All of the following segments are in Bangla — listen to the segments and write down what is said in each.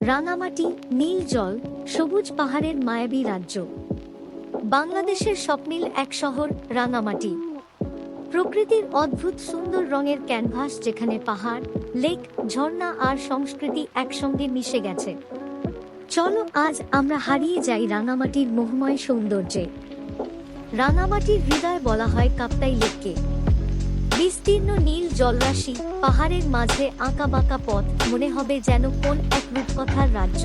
রাঙামাটি, নীল জল, সবুজ পাহাড়ের মায়াবী রাজ্য। বাংলাদেশের স্বপ্নিল এক শহর, রাঙামাটি। প্রকৃতির অদ্ভুত সুন্দর রঙের ক্যানভাস যেখানে পাহাড়, লেক, ঝর্ণা আর সংস্কৃতি একসঙ্গে মিশে গেছে। চলো আজ আমরা হারিয়ে যাই রাঙামাটির মোহময় সৌন্দর্যে। রাঙামাটির হৃদয় বলা হয় কাপ্তাই লেককে। বিস্তীর্ণ নীল জলরাশি পাহাড়ের মাঝে আঁকা বাঁকা পথ। মনে হবে যেন কোন এক রূপকথার রাজ্য।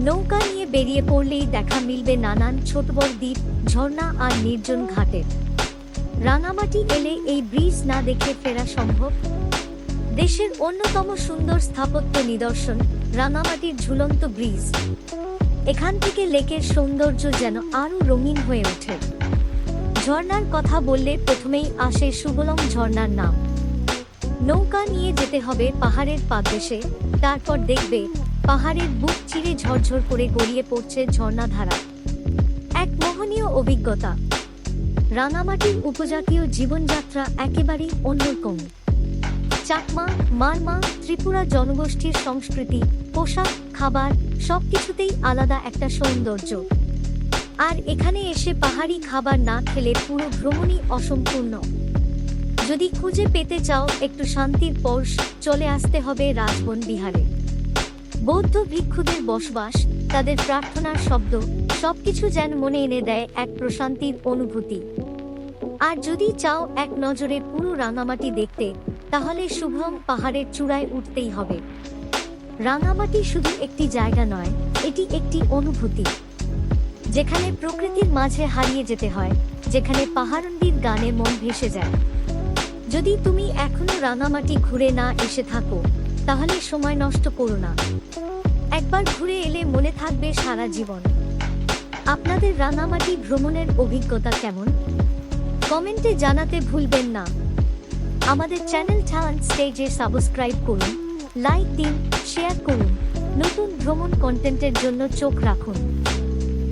নৌকা নিয়ে বেরিয়ে পড়লেই দেখা মিলবে নানান ছোট বড় দ্বীপ, ঝর্ণা আর নির্জন ঘাটের। রাঙামাটি এলে এই ব্রিজ না দেখে ফেরা সম্ভব? দেশের অন্যতম সুন্দর স্থাপত্য নিদর্শন, রাঙামাটির ঝুলন্ত ব্রিজ। এখান থেকে লেকের সৌন্দর্য যেন আরও রঙিন হয়ে ওঠে। ঝর্ণার কথা বললে প্রথমেই আসে সুবলম ঝর্ণার নাম। নৌকা নিয়ে যেতে হবে পাহাড়ের পাদদেশে, তারপর দেখবে পাহাড়ের বুক চিরে ঝরঝর করে গড়িয়ে পড়ছে ঝর্ণাধারা। এক মোহনীয় অভিজ্ঞতা। রাঙামাটির উপজাতীয় জীবনযাত্রা একেবারেই অন্যরকম। চাকমা, মারমা, ত্রিপুরা জনগোষ্ঠীর সংস্কৃতি, পোশাক, খাবার সবকিছুতেই আলাদা একটা সৌন্দর্য। আর এখানে এসে পাহাড়ি খাবার না খেলে পুরো ভ্রমণই অসম্পূর্ণ। যদি খুঁজে পেতে চাও, একটু শান্তির পর্শ চলে আসতে হবে রাজবন বিহারে বৌদ্ধ ভিক্ষুদের বসবাস, তাদের প্রার্থনার শব্দ, সবকিছু যেন মনে এনে দেয় এক প্রশান্তির অনুভূতি। আর যদি চাও এক নজরে পুরো রাঙামাটি দেখতে, তাহলে শুভম পাহাড়ের চূড়ায় উঠতেই হবে। রাঙামাটি শুধু একটি জায়গা নয়, এটি একটি অনুভূতি। যেখানে প্রকৃতির মাঝে হারিয়ে যেতে হয়, যেখানে পাহাড়ন্দির গানে মন ভেসে যায়। যদি তুমি এখনও রাঙামাটি ঘুরে না এসে থাকো, তাহলে সময় নষ্ট করো না। একবার ঘুরে এলে মনে থাকবে সারা জীবন। আপনাদের রাঙামাটি ভ্রমণের অভিজ্ঞতা কেমন? কমেন্টে জানাতে ভুলবেন না। আমাদের চ্যানেল টান স্টেজে সাবস্ক্রাইব করুন, লাইক দিন, শেয়ার করুন, নতুন ভ্রমণ কন্টেন্টের জন্য চোখ রাখুন।